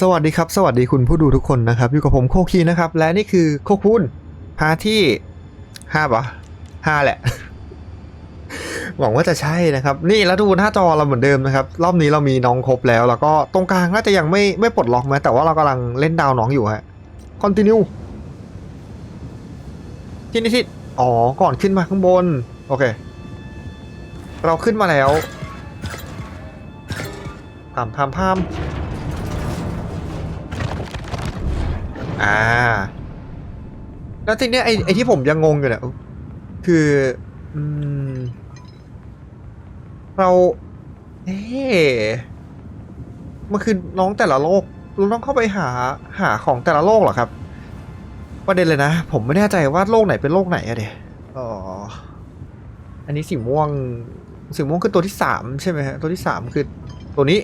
สวัสดีครับ สวัสดีคุณผู้ดูทุกคนนะครับ อยู่กับผมโคคีนะครับ และนี่คือโคคูนพาที่ห้าปะห้าแหละ หวังว่าจะใช่นะครับ นี่แล้วดูหน้าจอเราเหมือนเดิมนะครับ รอบนี้เรามีน้องครบแล้ว แล้วก็ตรงกลางน่าจะยังไม่ไม่ปลดล็อกไหมแต่ว่าเรากำลังเล่นดาวน้องอยู่ฮะ continue ที่นี่ที่อ๋อ ก่อนขึ้นมาข้างบน โอเค เราขึ้นมาแล้วพามพามพาม อ่า แล้วทีเนี้ยไอ้ไอ้ที่ผมยังงงอยู่เนี่ยคืออืมเราเอ๊มันคือน้องแต่ละโลกเราต้องเข้าไปหาหาของแต่ละโลกเหรอครับประเด็นเลยนะ ผมไม่แน่ใจว่าโลกไหนเป็นโลกไหนอะเดี๋ยอ๋ออันนี้สีม่วงสีม่วงคือตัวที่สามใช่ไหมฮะตัวที่สามคือตัวนี้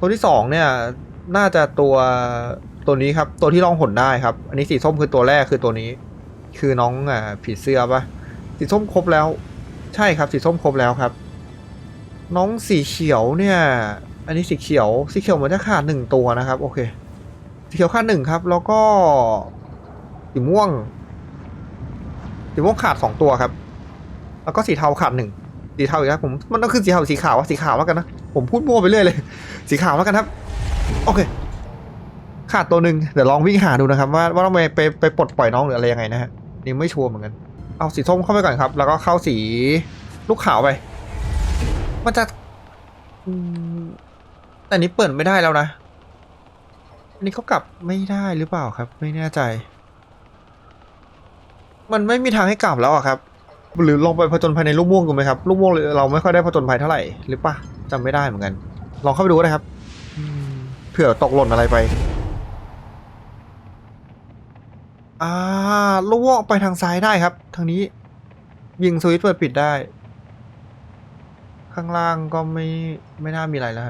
ตัวที่สองเนี่ย น่าจะตัว ตัวนี้ครับ ตัวที่ลองหนได้ครับ อันนี้สีส้มคือตัวแรกคือตัวนี้ คือน้องอ่าผีเสื้อปะสีส้มครบแล้ว ใช่ครับ สีส้มครบแล้วครับ น้องสีเขียวเนี่ย อันนี้สีเขียว สีเขียวเหมือนจะขาดหนึ่งตัวนะครับ โอเค สีเขียวขาดหนึ่งครับ แล้วก็สีม่วงสีม่วงขาดสองตัวครับ แล้วก็สีเทาขาดหนึ่งสีเทาอีกแล้วผมมันต้องคือสีเทาสีขาววะสีขาวแล้วกันนะผมพูดมั่วไปเรื่อยเลย สีขาวแล้วกันครับ โอเค ขาดตัวหนึ่งเดี๋ยวลองวิ่งหาดูนะครับ ว่าว่าต้องไปไปไปปลดปล่อยน้องหรืออะไรยังไงนะฮะนี่ไม่ชัวร์เหมือนกัน เอาสีส้มเข้าไปก่อนครับ แล้วก็เข้าสีลูกขาวไป มันจะแต่นี้เปิดไม่ได้แล้วนะอันนี้เขากลับไม่ได้หรือเปล่าครับ ไม่แน่ใจ มันไม่มีทางให้กลับแล้วอะครับ หรือลองไปผจญภัยในลูกม่วงดูไหมครับลูกม่วงเราไม่ค่อยได้ผจญภัยเท่าไหร่หรือปะจำไม่ได้เหมือนกัน ลองเข้าไปดูก็ได้ครับเผื่อตกหล่นอะไรไป อ่าลูกม่วงไปทางซ้ายได้ครับ ทางนี้ ยิงสวิตช์เปิดปิดได้ ข้างล่างก็ไม่ไม่น่ามีอะไรแล้ว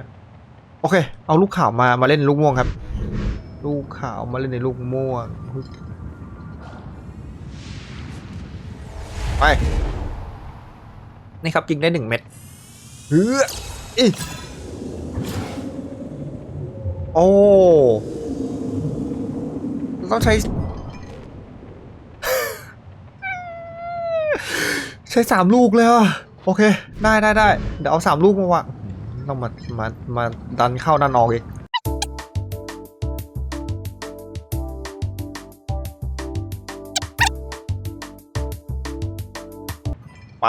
โอเค เอาลูกขาวมามาเล่นลูกม่วงครับ ลูกขาวมาเล่นในลูกม่วงไปนี่ครับยิงได้หนึ่งเม็ดเฮ้ออีโอ้ต้องใช้ ใช้สามลูกเลยอะโอเค ได้ได้ได้เดี๋ยวเอาสามลูกมาวางต้องมามามาดันเข้าดันออกอีกไป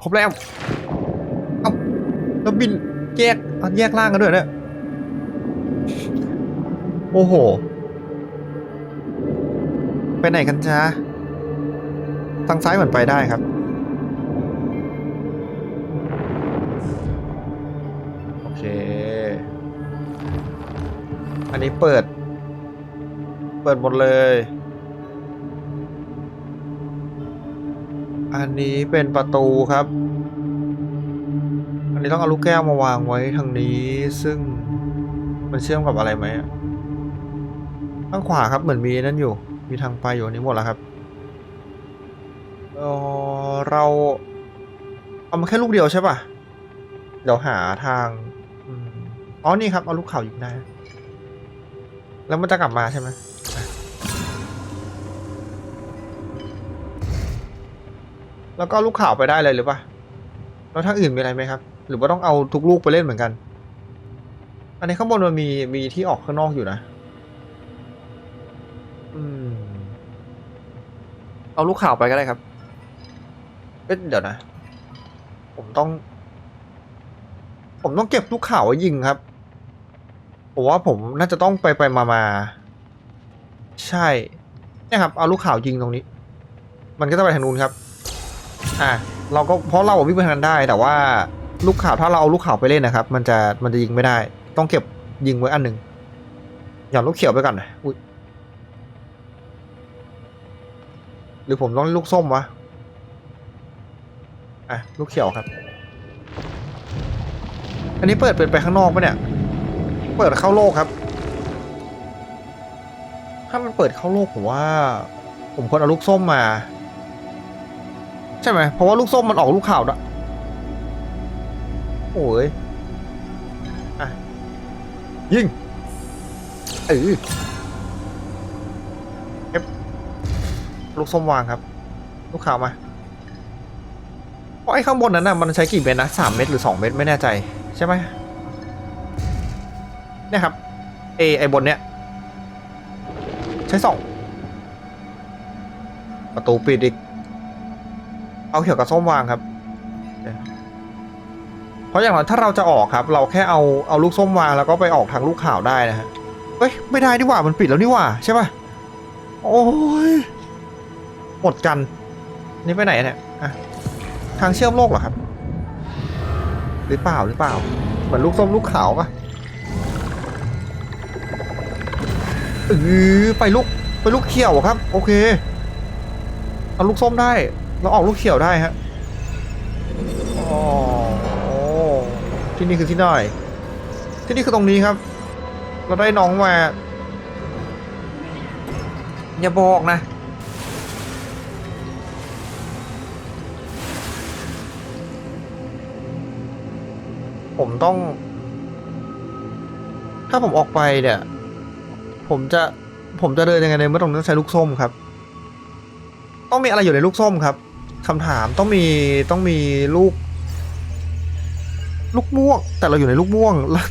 ครบแล้วเอาแล้วบินแยกเอาแยกล่างกันด้วยเนี่ยโอ้โห ไปไหนกันจ้า ทางซ้ายเหมือนไปได้ครับ โอเค อันนี้เปิด เปิดหมดเลย อันนี้เป็นประตูครับ อันนี้ต้องเอาลูกแก้วมาวางไว้ทางนี้ ซึ่งมันเชื่อมกับอะไรไหมอะข้างขวาครับเหมือนมีนั่นอยู่ มีทางไปอยู่อันนี้หมดแล้วครับ เออเราเอามาแค่ลูกเดียวใช่ป่ะ เดี๋ยวหาทางอ๋อนี่ครับ เอาลูกเข่ายิงได้แล้วมันจะกลับมาใช่ไหมแล้วก็ลูกข่าวไปได้เลยหรือปะแล้วทางอื่นมีอะไรไหมครับ หรือว่าต้องเอาทุกลูกไปเล่นเหมือนกัน อันนี้ข้างบนมันมีมีที่ออกข้างนอกอยู่นะ อืม เอาลูกข่าวไปก็ได้ครับ อ๊ะเดี๋ยวนะ ผมต้อง ผมต้องเก็บลูกข่าวไว้ยิงครับผมว่าผมน่าจะต้องไปไปมามาใช่เนี่ยครับเอาลูกข่าวยิงตรงนี้ มันก็จะไปทางนู้นครับ อะเราก็เพราะเราวิ่งไปทางนั้นได้ แต่ว่าลูกข่าวถ้าเราเอาลูกข่าวไปเล่นนะครับ มันจะมันจะยิงไม่ได้ ต้องเก็บยิงไว้อันหนึ่งหย่อนลูกเขียวไปก่อนนะอุ้ยหรือผมต้องลูกส้มวะ อะลูกเขียวครับ อันนี้เปิดเปิดไปข้างนอกปะเนี่ย เปิดเข้าโลกครับ ถ้ามันเปิดเข้าโลกผมว่า ผมควรเอาลูกส้มมา ใช่ไหมเพราะว่าลูกส้มมันออกลูกข่าวด้วยโอ้ยอะยิงเออเอฟลูกส้มวางครับ ลูกขาวมา ไอ้ข้างบนนั้นน่ะมันใช้กี่เม็ดนะสามเม็ดหรือสองเม็ดไม่แน่ใจใช่ไหมเนี่ยครับเอไอบนเนี้ยใช้สองประตูปิดอีก เอาเขียวกับส้มวางครับ เพราะอย่างน้อยถ้าเราจะออกครับ เราแค่เอาเอาลูกส้มวางแล้วก็ไปออกทางลูกข่าวได้นะฮะเฮ้ยไม่ได้ดีกว่ามันปิดแล้วนี่หว่าใช่ป่ะโอ้ยหมดกัน นี่ไปไหนเนี่ยอะ ทางเชื่อมโลกเหรอครับ หรือเปล่าหรือเปล่า เหมือนลูกส้มลูกขาวปะเออไปลูกไปลูกเขียวครับ โอเคเอาลูกส้มได้เราออกลูกเขียวได้ฮะอ๋อที่นี่คือที่ไหนที่นี่คือตรงนี้ครับ เราได้น้องมาอย่าบอกนะ ผมต้อง ถ้าผมออกไปเนี่ย ผมจะผมจะเดินยังไงในเมื่อตรงนั้นใช้ลูกส้มครับ ต้องมีอะไรอยู่ในลูกส้มครับคำถามต้องมีต้องมีลูก ลูกม่วง แต่เราอยู่ในลูกม่วงแล้ว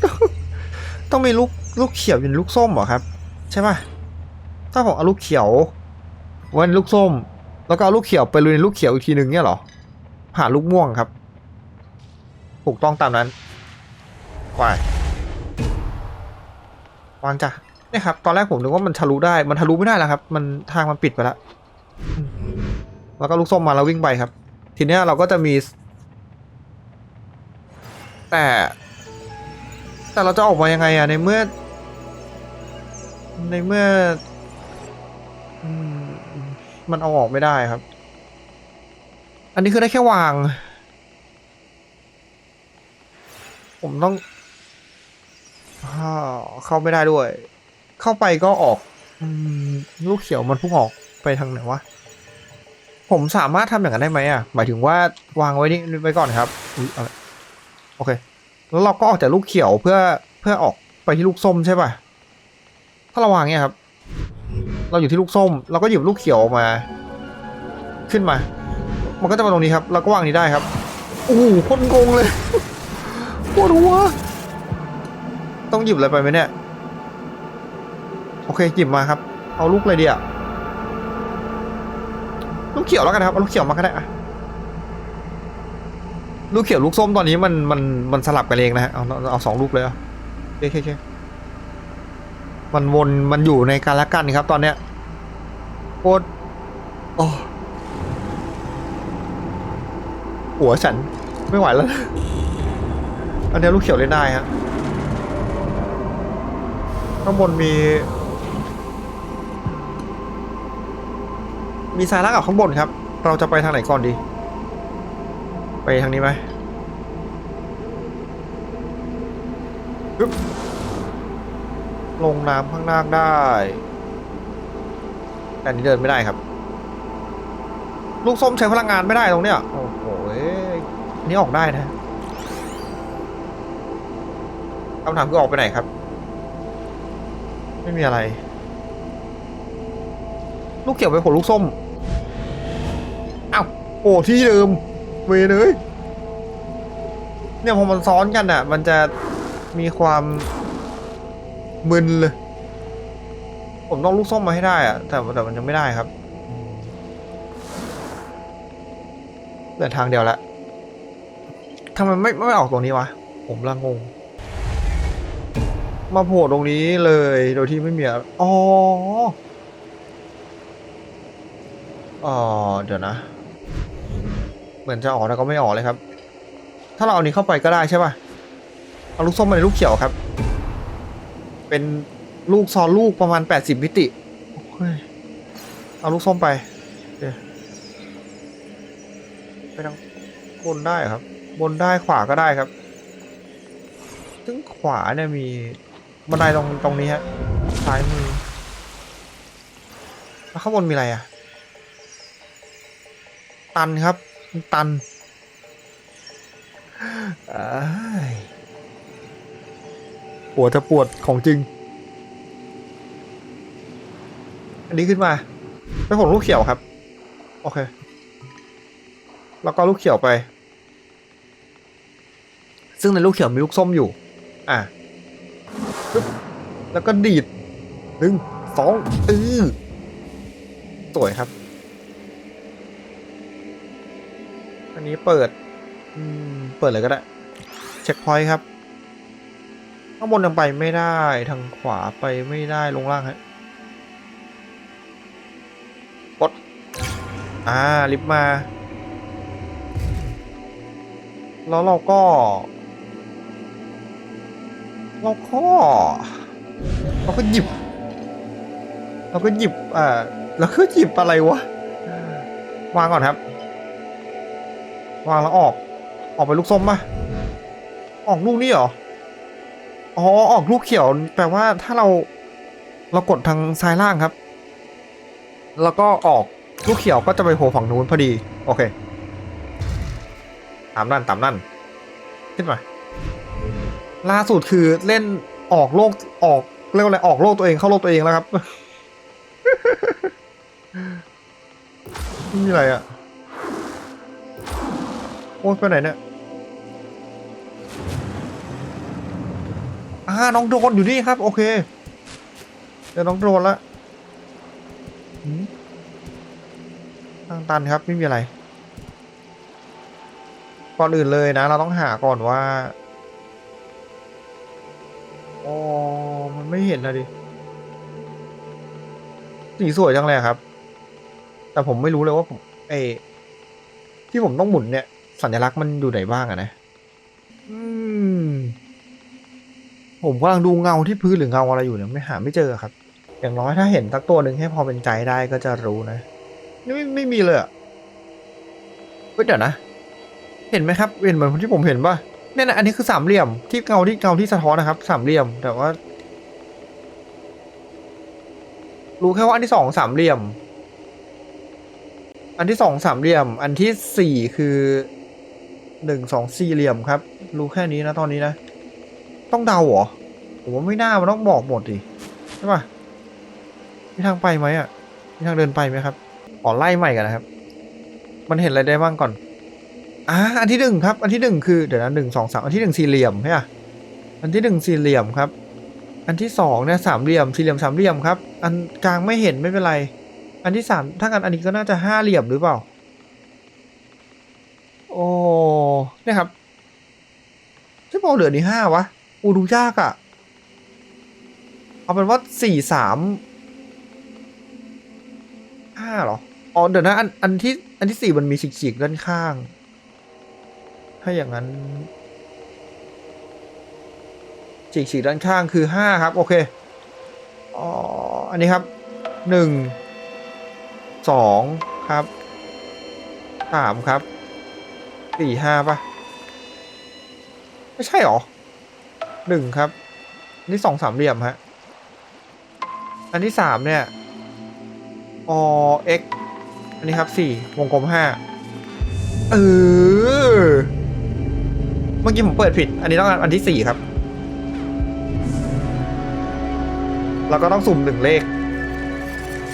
ต้องมีลูกลูกเขียวอยู่ในลูกส้มเหรอครับ ใช่ป่ะถ้าผมเอาลูกเขียวไว้ในลูกส้ม แล้วก็เอาลูกเขียวไปลุยในลูกเขียวอีกทีหนึ่งเนี่ยเหรอผ่านลูกม่วงครับ ถูกต้องตามนั้น วายวางจ้ะเนี่ยครับ ตอนแรกผมนึกว่ามันทะลุได้ มันทะลุไม่ได้แล้วครับ มันทางมันปิดไปแล้ว แล้วก็ลูกส้มมาแล้ววิ่งไปครับ ทีเนี้ยเราก็จะมี แต่ แต่เราจะออกมายังไงอะในเมื่อ ในเมื่อมันเอาออกไม่ได้ครับ อันนี้คือได้แค่วาง ผมต้อง เข้าไม่ได้ด้วย เข้าไปก็ออกอลูกเขียวมันพุ่งออกไปทางไหนวะ ผมสามารถทำอย่างนั้นได้ไหมอะ หมายถึงว่าวางไว้นี่ไว้ก่อนครับอุ๊ยอะไรโอเค แล้วเราก็ออกจากลูกเขียวเพื่อเพื่อออกไปที่ลูกส้มใช่ป่ะ ถ้าเราวางเนี้ยครับ เราอยู่ที่ลูกส้ม เราก็หยิบลูกเขียวออกมา ขึ้นมา มันก็จะมาตรงนี้ครับ เราก็วางนี้ได้ครับ โอ้โหคนงงเลยปวดหัว ต้องหยิบอะไรไปไหมเนี่ย โอเคหยิบมาครับ เอาลูกอะไรดีอะลูกเขียวแล้วกันครับเอาลูกเขียวมาก็ได้อะลูกเขียวลูกส้มตอนนี้มันมันมันสลับกันเองนะฮะเอาเอาสองลูกเลยเอะโอเคเคมันวนมันอยู่ในการละกันครับ ตอนเนี้ยโคตรโอ้หัวฉันไม่ไหวแล้ว อันเนี้ยลูกเขียวเล่นได้ฮะ ข้างบนมี มีสายลักกับข้างบนครับ เราจะไปทางไหนก่อนดี ไปทางนี้ไหมลงน้ำข้างล่างได้ แต่นนี้เดินไม่ได้ครับ ลูกส้มใช้พลังงานไม่ได้ตรงเนี้ย โอ้โหอันนี้ออกได้นะคำถามคือออกไปไหนครับ ไม่มีอะไร ลูกเกี่ยวไปผลลูกส้มเอ้าโอ้ที่เดิมเวเลยเนี่ยพอมันซ้อนกันอะ มันจะมีความมึนเลย ผมต้องลูกส้มมาให้ได้อะ แต่แต่มันยังไม่ได้ครับเหลือทางเดียวละทำไมไม่ไม่ออกตรงนี้วะ ผมละงง มาโผล่ตรงนี้เลยโดยที่ไม่มีอะไรอ๋ออ๋อเดี๋ยวนะ เหมือนจะออกแต่ก็ไม่ออกเลยครับ ถ้าเราเอานี้เข้าไปก็ได้ใช่ป่ะ เอาลูกส้มมาในลูกเขียวครับ เป็นลูกซอนลูกประมาณแปดสิบมิติ เอาลูกส้มไปไปทางบนได้ครับ บนได้ขวาก็ได้ครับ ซึ่งขวาเนี่ยมี บันไดตรงตรงนี้ฮะซ้ายมือแล้วข้างบนมีอะไรอะ ตันครับ ตันเอ้ปวดจะปวดของจริง อันนี้ขึ้นมาไปผลลูกเขียวครับ โอเค แล้วก็ลูกเขียวไป ซึ่งในลูกเขียวมีลูกส้มอยู่ อะ แล้วก็ดีดหนึ่งสองเออสวยครับ อันนี้เปิดเปิดเลยก็ได้ เช็คพอยต์ครับ ข้างบนยังไปไม่ได้ทางขวาไปไม่ได้ลงล่างฮะกดอ่า ลิฟต์มา แล้วเราก็เราก็ เราก็หยิบ เราก็หยิบอ่าเราก็หยิบอะไรวะ วางก่อนครับ วางแล้วออก ออกไปลูกส้มปะออกลูกนี่เหรอ อ๋อ ออกลูกเขียว แปลว่าถ้าเรา เรากดทางซ้ายล่างครับ แล้วก็ออกลูกเขียวก็จะไปโผล่ฝั่งนู้นพอดี โอเค ตามนั่นตามนั่น ขึ้นมาล่าสุดคือเล่นออกโลก ออกเรียกว่าอะไรออกโลกตัวเองเข้าโลกตัวเองแล้วครับ นี่อะไรอะ โอ้ยไปไหนเนี่ยอ่าน้องโดนอยู่นี่ครับ โอเค เดี๋ยวน้องโดนละหืมทางตันครับไม่มีอะไร ก่อนอื่นเลยนะ เราต้องหาก่อนว่าอ๋อ มันไม่เห็นนะดิ สีสวยจังเลยครับ แต่ผมไม่รู้เลยว่าผมไอที่ผมต้องหมุนเนี่ย สัญลักษณ์มันอยู่ไหนบ้างอะนะ อืม ผมกำลังดูเงาที่พื้นหรือเงาอะไรอยู่เนี่ยไม่หาไม่เจอครับ อย่างน้อยถ้าเห็นสักตัวหนึ่งให้พอเป็นใจได้ก็จะรู้นะ นี่ไม่ไม่มีเลยอะเฮ้ยเดี๋ยวนะ เห็นไหมครับ เห็นเหมือนที่ผมเห็นป่ะเนี่ยนะอันนี้คือสามเหลี่ยมที่เงาที่เงาที่สะท้อนนะครับ สามเหลี่ยม แต่ว่า รู้แค่ว่าอันที่สองสามเหลี่ยม อันที่สองสามเหลี่ยม อันที่สี่คือหนึ่งสองสี่เหลี่ยมครับ รู้แค่นี้นะตอนนี้นะ ต้องเดาเหรอ ผมว่าไม่น่ามันต้องบอกหมดดิใช่ปะมีทางไปไหมอะมีทางเดินไปไหมครับขอไล่ใหม่กันนะครับ มันเห็นอะไรได้บ้างก่อนอ่าอันที่หนึ่งครับ อันที่หนึ่งคือเดี๋ยวนะหนึ่งสองสามอันที่หนึ่งสี่เหลี่ยมใช่ปะอันที่หนึ่งสี่เหลี่ยมครับ อันที่สองเนี่ยสามเหลี่ยมสี่เหลี่ยมสามเหลี่ยมครับ อันกลางไม่เห็นไม่เป็นไร อันที่สามถ้ากันอันนี้ก็น่าจะห้าเหลี่ยมหรือเปล่า โอ้เนี่ยครับใช่เปล่าเหลือนี่ห้าวะอูดูยากอะ่ะ เอาเป็นว่าสี่สามห้าหรอ อ๋อเดี๋ยวนะอันอันที่อันที่สี่มันมีฉีกๆด้านข้าง ถ้าอย่างนั้น ฉีกๆด้านข้างคือห้าครับ โอเคอ๋ออันนี้ครับหนึ่งสองครับสามครับสี่ห้าปะไม่ใช่หรอหนึ่งครับอันนี้สองสามเหลี่ยมฮะ อันที่สามเนี่ยอ x อันนี้ครับสี่วงกลมห้าเออเมื่อกี้ผมเปิดผิด อันนี้ต้องอันที่สี่ครับ แล้วก็ต้องสุ่มหนึ่งเลข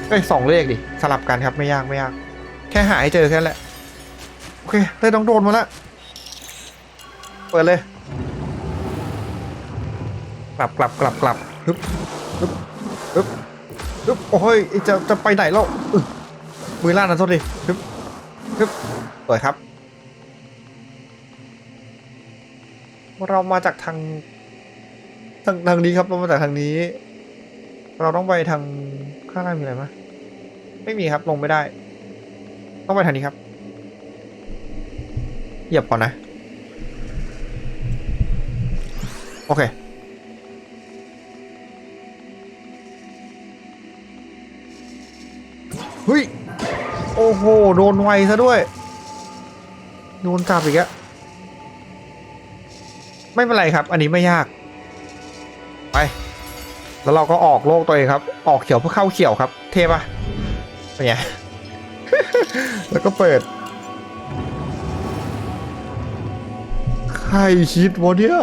เอ้ยสองเลขดิสลับกันครับไม่ยากไม่ยาก แค่หาให้เจอแค่นั้นแหละโอเคได้ต้องโดนมาแล้วเปิดเลยกลับกลับกลับกลับฮึบฮึบฮึบฮึบโอ้ยจะจะไปไหนแล้วอึ๊ะมือล่างนะโทษดิฮึบฮึบเปิดครับเรามาจากทางทางทางนี้ครับเรามาจากทางนี้ เราต้องไปทางข้างล่างมีอะไรไหมไม่มีครับลงไม่ได้ ต้องไปทางนี้ครับเหยียบก่อนนะ โอเคเฮ้ยโอ้โห โดนไวซะด้วย โดนจับอีกอะไม่เป็นไรครับ อันนี้ไม่ยาก แล้วเราก็ออกโลกตัวเองครับ ออกเขียวเพื่อเข้าเขียวครับ เท่ปะเป็นไง แล้วก็เปิด ใครคิดวะเนี่ย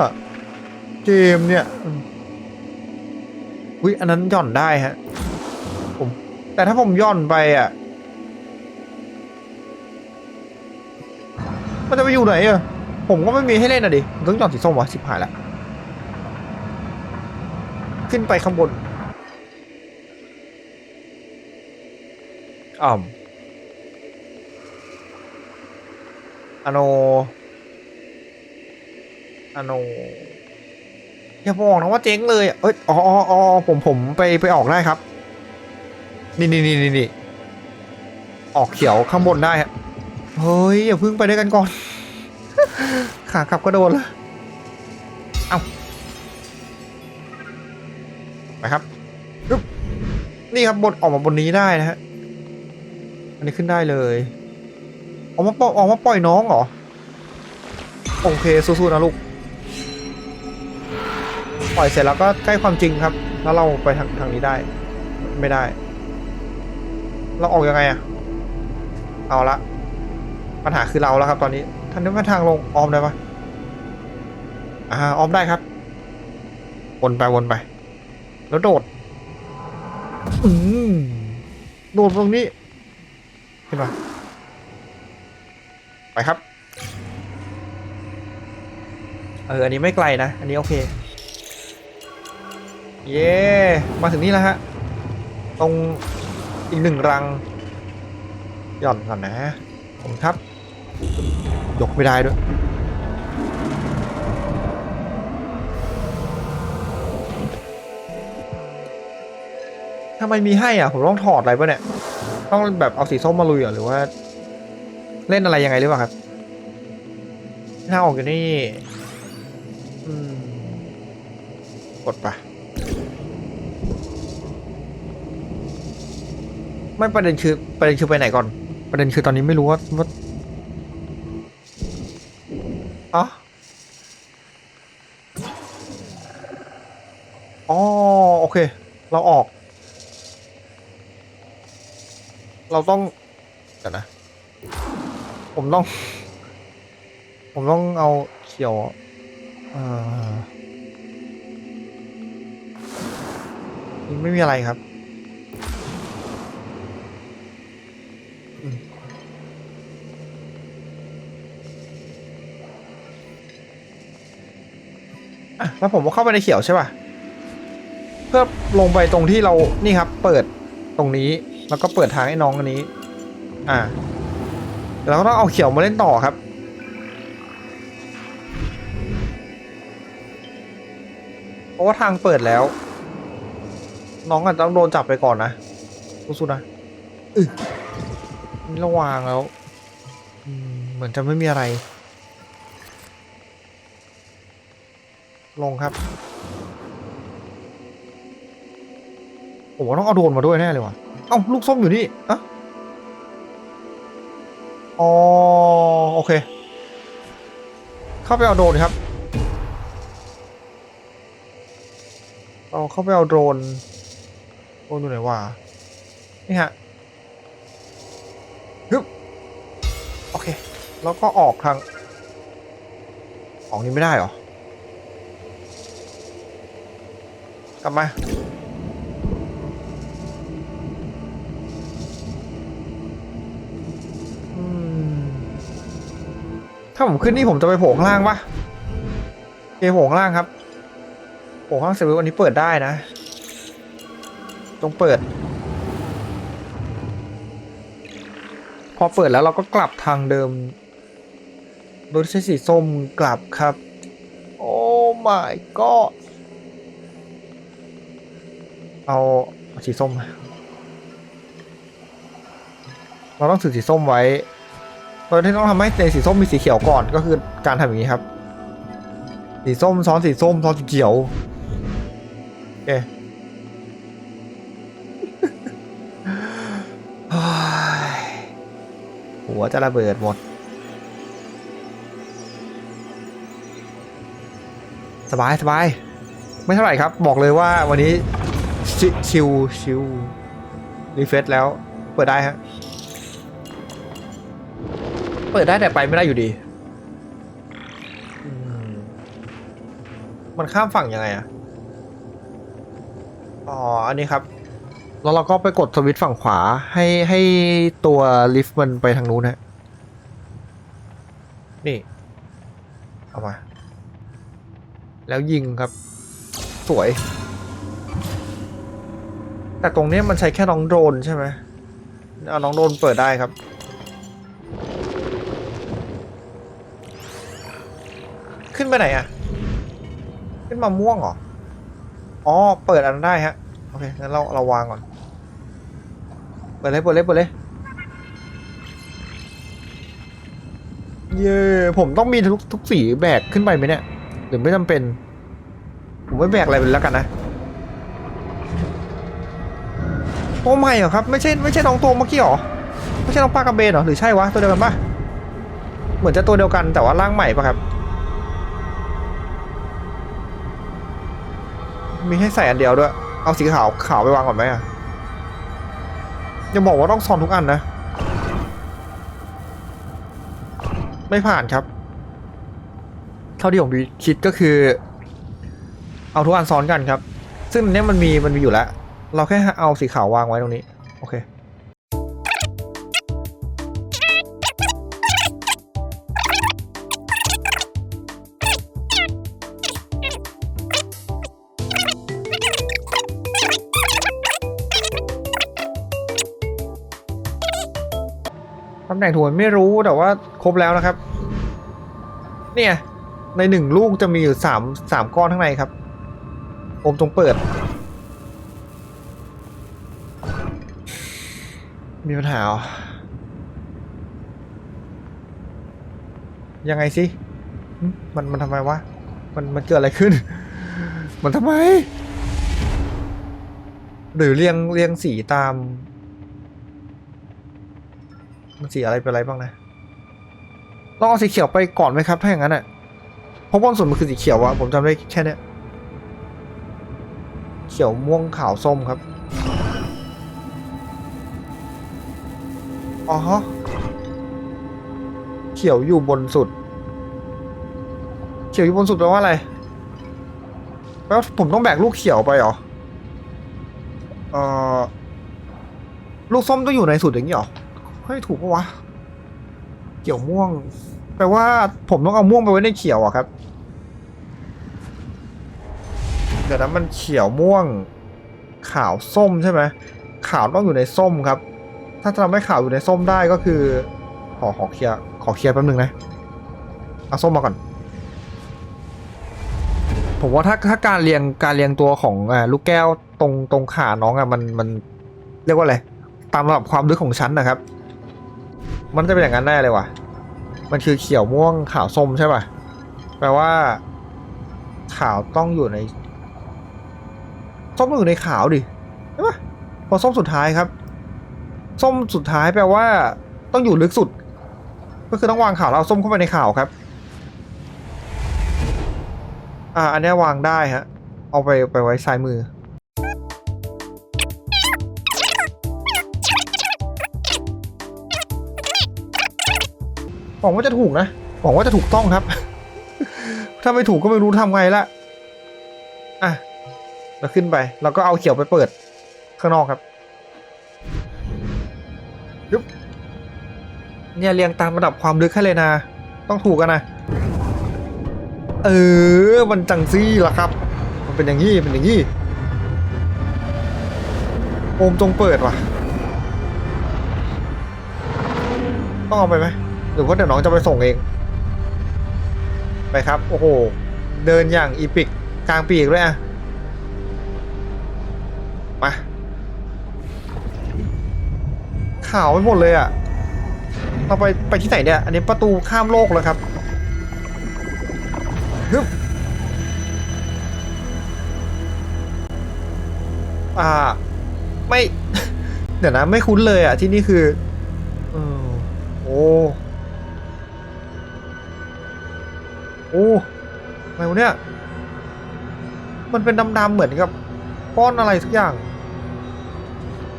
เกมเนี่ยอุ้ยอันนั้นย่อนได้ฮะผมแต่ถ้าผมย่อนไปอะ มันจะไปอยู่ไหนอะ ผมก็ไม่มีให้เล่นอะดิต้องย่อนสีส้มวะสิบหายละ ขึ้นไปข้างบนอ่อมอโนอโนอย่าบอกนะว่าเจ๊งเลยอะเอ้ยอ๋ออ๋ออ๋อผมผมไปไปออกได้ครับนี่นี่นี่นี่นี่ออกเขียวข้างบนได้ฮะเฮ้ย อย่าเพิ่งไปด้วยกันก่อน ขากลับก็โดนละ เอา นี่ครับบนออกมาบนนี้ได้นะฮะ อันนี้ขึ้นได้เลย ออกมาปล่อยออกมาปล่อยน้องเหรอ โอเคสู้ๆนะลูก ปล่อยเสร็จแล้วก็ใกล้ความจริงครับ แล้วเราไปทางทางนี้ได้ ไม่ได้ เราออกยังไงอะเอาละ ปัญหาคือเราแล้วครับ ตอนนี้ท่านนี้มาทางลงออมได้ปะอ่าออมได้ครับ วนไปวนไป แล้วโดด อืมโดดตรงนี้เห็นปะไปครับ เออ อันนี้ไม่ไกลนะ อันนี้โอเค เย้ มาถึงนี่แล้วฮะ ตรงอีกหนึ่งรัง หย่อนก่อนนะ ผมครับ ยกไม่ได้ด้วย ทำไมมีให้อะ ผมต้องถอดอะไรปะเนี่ย ต้องแบบเอาสีส้มมาลุยเหรอหรือว่า เล่นอะไรยังไงหรือเปล่าครับหน้าออกอยู่นี่กดปะไม่ประเด็นคือประเด็นคือไปไหนก่อน ประเด็นคือตอนนี้ไม่รู้ว่าว่าอ๋ออ๋อโอเค เราออก เราต้องเดี๋ยวนะ ผมต้อง ผมต้องเอาเขียวเออนี่ไม่มีอะไรครับอะแล้วผมก็เข้าไปในเขียวใช่ป่ะ เพื่อลงไปตรงที่เรานี่ครับ เปิดตรงนี้ แล้วก็เปิดทางให้น้องอันนี้ อ่าแล้วก็ต้องเอาเขียวมาเล่นต่อครับ เพราะว่าทางเปิดแล้ว น้องอาจจะต้องโดนจับไปก่อนนะสู้ๆนะอึนี่ระวางแล้วเหมือนจะไม่มีอะไร ลงครับผมว่าต้องเอาโดนมาด้วยแน่เลยว่ะ เอ้าลูกส้มอยู่นี่อะอ๋อโอเค เข้าไปเอาโดรนครับเราเข้าไปเอาโดรนโดรนอยู่ไหนวะนี่ฮะฮึบโอเค แล้วก็ออกทางออกนี้ไม่ได้หรอกลับมาาผมขึ้นนี่ผมจะไปโผงล่างปะโอเคโผงล่างครับโผล่ข้างล่างเสร็จวันนี้เปิดได้นะ ตรงเปิด พอเปิดแล้วเราก็กลับทางเดิม โดยใช้สีส้มกลับครับ โอ้ my god เอาสีส้ม เราต้องถือสีส้มไว้ โดยที่ต้องทำให้ในสีส้มมีสีเขียวก่อนก็คือการทำอย่างนี้ครับ สีส้มซ้อนสีส้มซ้อนสีเขียวโอเคหัวจะระเบิดหมด สบายสบายไม่เท่าไหร่ครับ บอกเลยว่าวันนี้ชิชิวชิวรีเฟรชแล้ว เปิดได้ฮะ เปิดได้แต่ไปไม่ได้อยู่ดี มันข้ามฝั่งยังไงอะอ๋อ อันนี้ครับ แล้วเราก็ไปกดสวิตช์ฝั่งขวาให้ให้ตัวลิฟต์มันไปทางนู้นฮะ นี่ เอามา แล้วยิงครับ สวย แต่ตรงนี้มันใช้แค่น้องโดรนใช่ไหมเอาน้องโดรนเปิดได้ครับ ไปไหนอะขึ้นมาม่วงเหรอ อ๋อ เปิดอันนั้นได้ฮะ โอเค งั้นเราเราวางก่อน เปิดเลย เปิดเลย เปิดเลย เย่ผมต้องมีทุกทุกสีแบกขึ้นไปไหมเนี่ย หรือไม่จำเป็น ผมไม่แบกอะไรไปแล้วกันนะตัวใหม่เหรอครับ ไม่ใช่ไม่ใช่น้องตัวเมื่อกี้เหรอ ไม่ใช่น้องปลากระเบนเหรอ หรือใช่วะ ตัวเดียวกันปะเหมือนจะตัวเดียวกันแต่ว่าร่างใหม่ปะครับ มีให้ใส่อันเดียวด้วย เอาสีขาวขาวไปวางก่อนไหมอะอย่าบอกว่าต้องซ้อนทุกอันนะ ไม่ผ่านครับ เท่าที่ผมคิดก็คือ เอาทุกอันซ้อนกันครับ ซึ่งเนี้ยมันมีมันมีอยู่แล้ว เราแค่เอาสีขาววางไว้ตรงนี้ โอเค หน่งถูกไม่รู้แต่ว่าครบแล้วนะครับ เนี่ยในหนึ่งลูกจะมีอยู่สามสามก้อนข้างในครับ โอมจงเปิด มีปัญหาอยังไงสิมันมันทำไมวะ มันมันเกิดอะไรขึ้น มันทำไม หรือเรียงเรียงสีตาม มันสีอะไรเป็นอะไรบ้างนะลองเอาสีเขียวไปก่อนไหมครับถ้าอย่างนั้นอะเพราะบนสุดมันคือสีเขียวอะผมจำได้แค่เนี้ยเขียวม่วงขาวส้มครับอ๋อฮะเขียวอยู่บนสุด เขียวอยู่บนสุดแปลว่าอะไรแปลว่าผมต้องแบกลูกเขียวไปเหรอเอ่อลูกส้มต้องอยู่ในสุดอย่างนี้เหรอ เฮ้ยถูกปะวะเขียวม่วง แปลว่าผมต้องเอาม่วงไปไว้ในเขียวอะครับ เดี๋ยวนั้นมันเขียวม่วง ขาวส้มใช่ไหมขาวต้องอยู่ในส้มครับ ถ้าจะทำให้ขาวอยู่ในส้มได้ก็คือ ขอขอเคลียร์ขอเคลียร์แป๊บนึงนะ เอาส้มมาก่อน ผมว่าถ้าถ้าการเรียงการเรียงตัวของอ่าลูกแก้วตรงตรงขาน้องอะมันมันเรียกว่าอะไรตามระดับความลึกของชั้นนะครับ มันจะเป็นอย่างนั้นแน่เลยว่ะ มันคือเขียวม่วงขาวส้มใช่ป่ะ แปลว่า ขาวต้องอยู่ใน ส้มต้องอยู่ในขาวดิใช่ป่ะพอส้มสุดท้ายครับ ส้มสุดท้ายแปลว่า ต้องอยู่ลึกสุด ก็คือต้องวางขาวแล้วเอาส้มเข้าไปในขาวครับ อ่า อันนี้วางได้ฮะ เอาไปไปไว้ซ้ายมือ หวังว่าจะถูกนะหวังว่าจะถูกต้องครับ ถ้าไม่ถูกก็ไม่รู้ทำไงละอะเราขึ้นไปเราก็เอาเขียวไปเปิดข้างนอกครับยุบเนี่ยเรียงตามระดับความลึกให้เลยนะ ต้องถูกกันนะ เออ มันจังซี่ล่ะครับ มันเป็นอย่างนี้เป็นอย่างนี้โอมจงเปิดว่ะ ต้องเอาไปไหม หรือว่าเดี๋ยวน้องจะไปส่งเอง ไปครับ โอ้โห เดินอย่างอีพิกกลางปีกเลยอะมาข่าวไปหมดเลยอะเราไปไปที่ไหนเนี่ย อันนี้ประตูข้ามโลกเลยครับฮึบอ่า ไม่ เดี๋ยวนะ ไม่คุ้นเลยอะที่นี่คืออโอ้ โอ้อะไรวะเนี่ย มันเป็นดำๆเหมือนกับก้อนอะไรสักอย่าง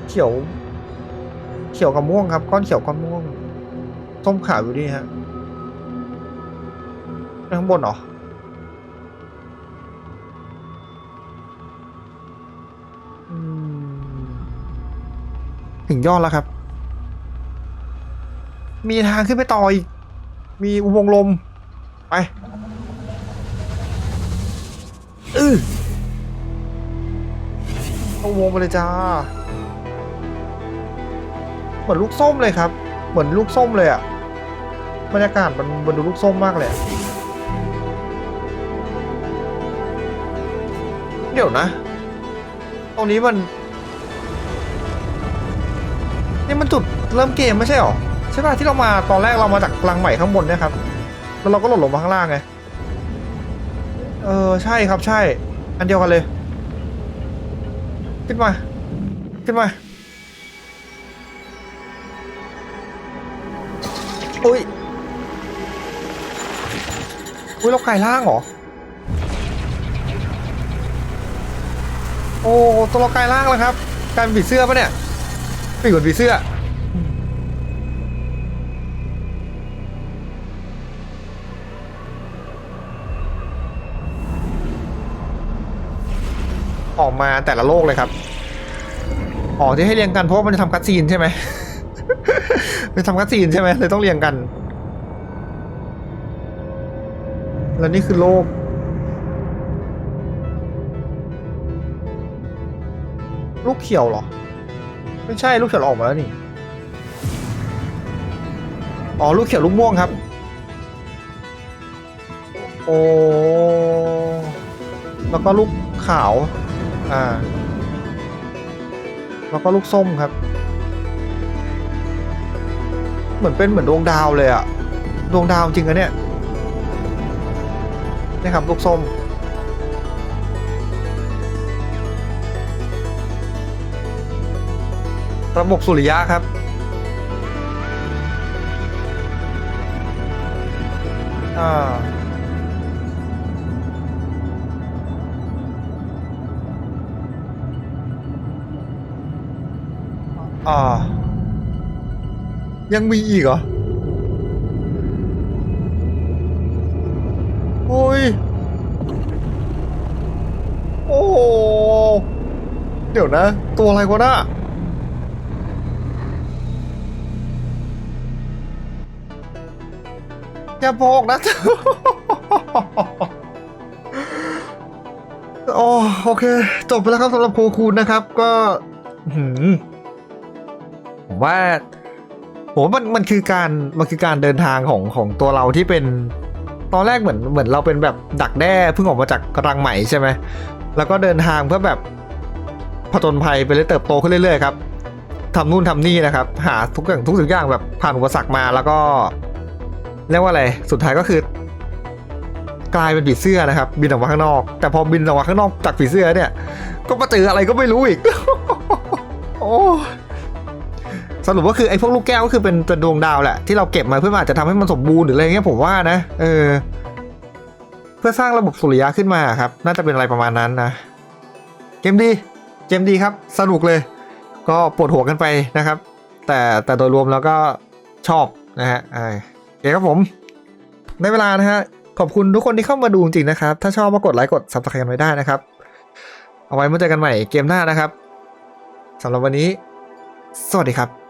เขียว เขียวกับม่วงครับ ก้อนเขียวก้อนม่วงส้มขาวอยู่นี่ฮะข้างบนเหรอถึงยอดแล้วครับ มีทางขึ้นไปต่ออีก มีอุโมงค์ลม ไป อือเข้าอุโมงไปเลยจ้า เหมือนลูกส้มเลยครับ เหมือนลูกส้มเลยอะบรรยากาศมันมันดูลูกส้มมากเลย เดี๋ยวนะ ตรงนี้มัน นี่มันจุดเริ่มเกมไม่ใช่หรอ ใช่ป่ะที่เรามาตอนแรกเรามาจากรังใหม่ข้างบนเนะครับ แล้วเราก็หล่นลงมาข้างล่างไง เออใช่ครับใช่ อันเดียวกันเลย ขึ้นมา ขึ้นมาอุ้ยอุ้ยเรากลายร่างเหรอ โอ้ตัวเรากลายร่างแล้วครับกลายเป็นผีเสื้อปะเนี่ยปีกเหมือนผีเสื้อ ออกมาแต่ละโลกเลยครับอ๋อที่ให้เรียงกันเพราะว่ามันจะทำคัดซีนใช่ไหมเป็นทำคัดซีนใช่ไหมเลยต้องเรียงกัน แล้วนี่คือโลกลูกเขียวเหรอ ไม่ใช่ลูกเขียวออกมาแล้วนี่ อ๋อลูกเขียวลูกม่วงครับ โอ้แล้วก็ลูกขาว อ่า แล้วก็ลูกส้มครับ เหมือนเป็นเหมือนดวงดาวเลยอะดวงดาวจริงอะเนี่ยนี่ครับลูกส้ม ระบบสุริยะครับอ่า อ่า ยังมีอีกเหรอ โอ้ย โอ้เดี๋ยวนะ ตัวอะไรวะน่ะอย่าบอกนะ โอ้โอเค จบไปแล้วครับสำหรับโคคูนนะครับ ก็หืม ว่าผมมันมันคือการมันคือการเดินทางของของตัวเราที่เป็นตอนแรกเหมือนเหมือนเราเป็นแบบดักแด้เพิ่งออกมาจากรังใหม่ใช่ไหมแล้วก็เดินทางเพื่อแบบผจญภัยไปเรื่อยเติบโตขึ้นเรื่อยๆครับทำนู่นทำนี่นะครับ หาทุกอย่างทุกสิ่งอย่างแบบผ่านอุปสรรคมาแล้วก็เรียกว่าอะไรสุดท้ายก็คือกลายเป็นผีเสื้อนะครับ บินออกมาข้างนอก แต่พอบินออกมาข้างนอกจากผีเสื้อเนี่ย ก็มาเจออะไรก็ไม่รู้อีก โอ้ สรุปก็คือไอ้พวกลูกแก้วก็คือเป็นเป็นดวงดาวแหละที่เราเก็บมาเพื่ออาจจะทำให้มันสมบูรณ์หรืออะไรเงี้ยผมว่านะ เออ เพื่อสร้างระบบสุริยะขึ้นมาครับ น่าจะเป็นอะไรประมาณนั้นนะ เกมดี เกมดีครับ สนุกเลย ก็ปวดหัวกันไปนะครับ แต่แต่โดยรวมแล้วก็ชอบนะฮะอ่าโอเคครับผม ในเวลานะฮะ ขอบคุณทุกคนที่เข้ามาดูจริงๆนะครับ ถ้าชอบมากดไลค์กด subscribe ไว้ได้นะครับ เอาไว้มาเจอกันใหม่เกมหน้านะครับสำหรับวันนี้ สวัสดีครับ